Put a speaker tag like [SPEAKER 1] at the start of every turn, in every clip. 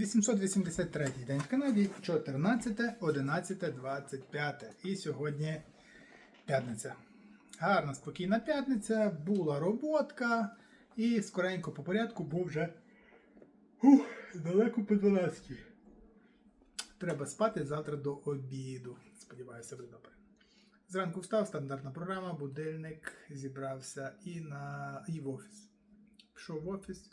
[SPEAKER 1] 883 день в Канаді, 14, 11, 25. І сьогодні п'ятниця. Гарна, спокійна п'ятниця, була роботка, і скоренько по порядку був вже ух, далеко по 12. Треба спати завтра до обіду. Сподіваюся, буде добре. Зранку встав, стандартна програма, будильник, зібрався і на і в офіс. Пішов в офіс,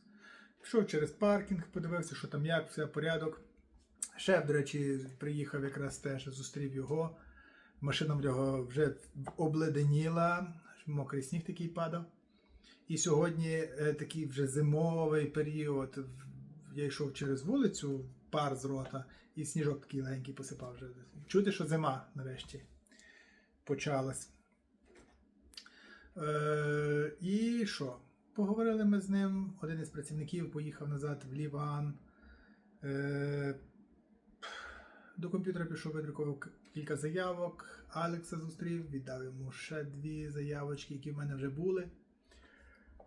[SPEAKER 1] пішов через паркінг, подивився, що там як, все порядок. Шеф, до речі, приїхав якраз теж, зустрів його. Машина в нього вже обледеніла, мокрий сніг такий падав. І сьогодні е, такий вже зимовий період. Я йшов через вулицю, пар з рота, і сніжок такий легенький посипав вже. Чути, що зима нарешті почалась. Е, і що? Поговорили ми з ним. Один із працівників поїхав назад в Ліван. Е, до комп'ютера пішов, видрукував кілька заявок. Алекса зустрів, віддав йому ще дві заявочки, які в мене вже були.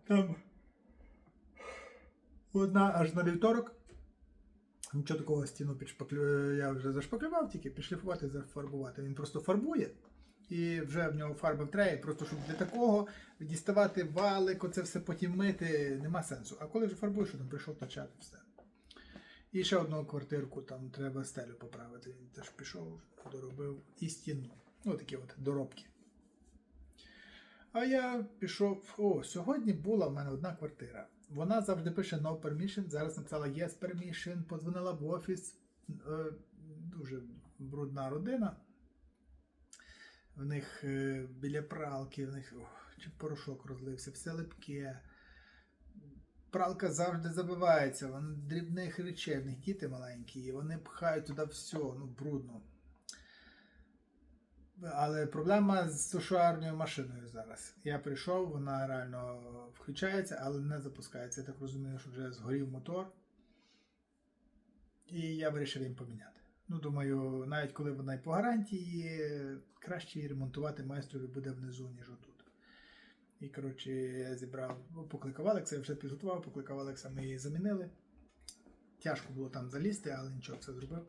[SPEAKER 1] Там одна аж на вівторок. Нічого такого стіну підшпаклю... я вже зашпаклював, тільки підшліфувати, зафарбувати. Він просто фарбує. І вже в нього фарба в треї, просто щоб для такого діставати валик, оце все потім мити, нема сенсу. А коли вже фарбуєш, там прийшов тачати все. І ще одну квартирку, там треба стелю поправити. Він теж пішов, доробив і стіну. Ну, такі от доробки. А я пішов. О, сьогодні була в мене одна квартира. Вона завжди пише no permission. Зараз написала yes permission, подзвонила в офіс. Е, Дуже брудна родина. В них е, біля пралки, в них ох, порошок розлився, все липке. Пралка завжди забивається, вона дрібних речей, в них діти маленькі, і вони пхають туди все, ну, брудно. Але проблема з сушарною машиною зараз. Я прийшов, вона реально включається, але не запускається. Я так розумію, що вже згорів мотор. І я вирішив їм поміняти. Ну, думаю, навіть коли вона і по гарантії, краще її ремонтувати майстрові буде внизу, ніж отут. І, коротше, я зібрав, ну, покликав Алекса, я вже підготував, покликав Алекса, ми її замінили. Тяжко було там залізти, але нічого, все зробив.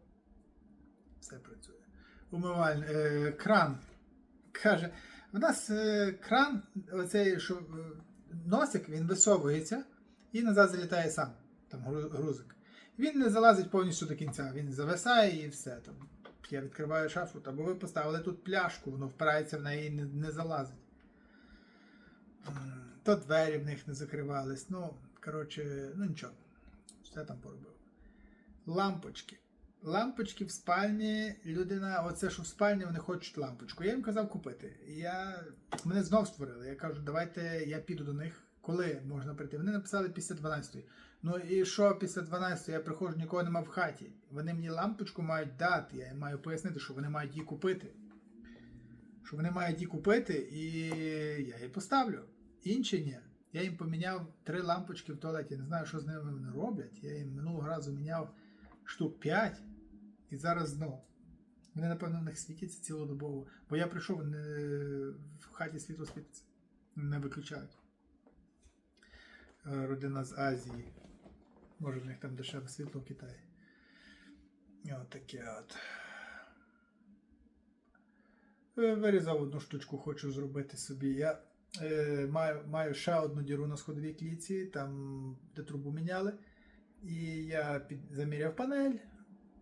[SPEAKER 1] Все працює. Умивальний е, кран. Каже, в нас е, кран, оцей що, е, носик, він висовується і назад залітає сам, там грузик. Він не залазить повністю до кінця, він зависає і все. Там. Я відкриваю шафу, та бо ви поставили тут пляшку, воно впирається в неї і не, не залазить. То двері в них не закривались. Ну, коротше, ну нічого. Все там поробив. Лампочки. Лампочки в спальні, людина, оце що в спальні, вони хочуть лампочку. Я їм казав купити. Я, мене знов створили. Я кажу, давайте я піду до них. Коли можна прийти? Вони написали після 12. Ну і що після 12 я приходжу, нікого нема в хаті. Вони мені лампочку мають дати. Я їм маю пояснити, що вони мають її купити. Що вони мають її купити, і я її поставлю. Інші ні. Я їм поміняв три лампочки в туалеті. Не знаю, що з ними вони роблять. Я їм минулого разу міняв штук 5, і зараз знову. Вони, напевно, в них світяться цілодобово. Бо я прийшов, вони в хаті світло світиться. Не виключають. Е, Родина з Азії. Може, в них там дешеве світло в Китаї. От таке от. Е, Вирізав одну штучку, хочу зробити собі. Я е, маю, маю ще одну діру на сходовій кліці, там де трубу міняли. І я під, заміряв панель,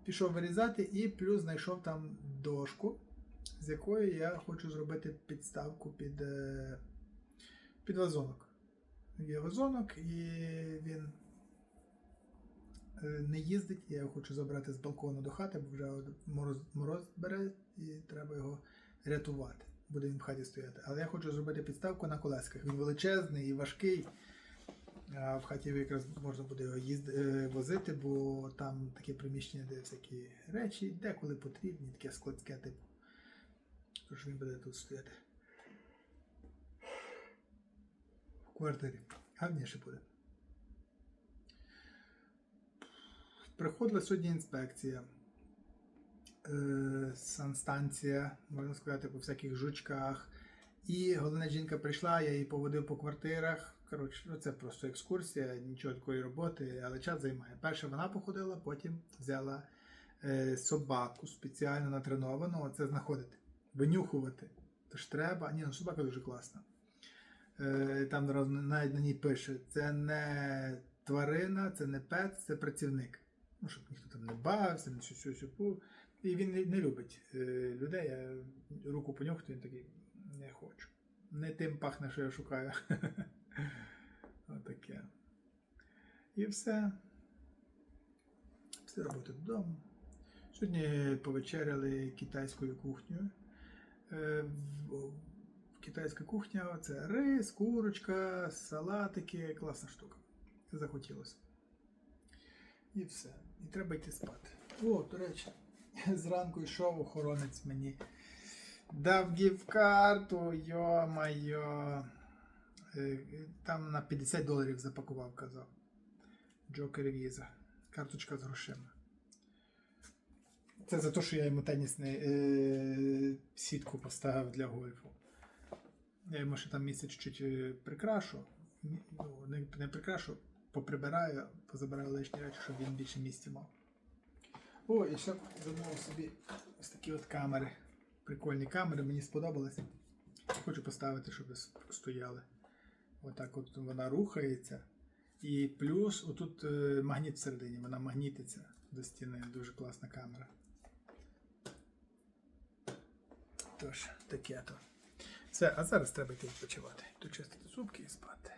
[SPEAKER 1] пішов вирізати і плюс знайшов там дошку, з якої я хочу зробити підставку під, е, під вазонок. Є і він е, не їздить. Я його хочу забрати з балкону до хати, бо вже мороз, мороз бере і треба його рятувати. Буде він в хаті стояти. Але я хочу зробити підставку на колесках. Він величезний і важкий. А в хаті якраз можна буде його їзд... е, возити, бо там таке приміщення, де всякі речі, деколи потрібні, таке складське типу. Тож він буде тут стояти. В квартирі. Гарніше буде. Приходила сьогодні інспекція. Е, санстанція, можна сказати, по всяких жучках. І головна жінка прийшла, я її поводив по квартирах. Коротше, ну, це просто екскурсія, нічого такої роботи, але час займає. Перше вона походила, потім взяла е, собаку спеціально натреновану, оце знаходити, винюхувати. Тож треба. Ні, ну собака дуже класна. Е, там навіть на ній пише: це не тварина, це не пет, це працівник. Ну, щоб ніхто там не бавився, не сю сю І він не, любить е, людей. Я руку понюхати, він такий не хочу. Не тим пахне, що я шукаю. Отаке. І все. Все роботи додому. Сьогодні повечеряли китайською кухнею. Китайська кухня це рис, курочка, салатики. Класна штука. Захотілося. І все. І треба йти спати. О, до речі, зранку йшов охоронець мені. Дав гів-карту, йо-майо. Е, Там на 50 доларів запакував, казав. Джокер Віза. Карточка з грошима. Це за те, що я йому тенісну е, сітку поставив для гольфу. Я йому ще там місце чуть-чуть е, прикрашу. Ну, не, не прикрашу, поприбираю, позабираю лишні речі, щоб він більше місця мав. О, і ще замовив собі ось такі от камери. Прикольні камери, мені сподобалися. Хочу поставити, щоб стояли. Отак от вона рухається. І плюс отут е, магніт всередині, вона магнітиться до стіни. Дуже класна камера. Тож, таке то. Все, а зараз треба йти відпочивати. Дочистити зубки і спати.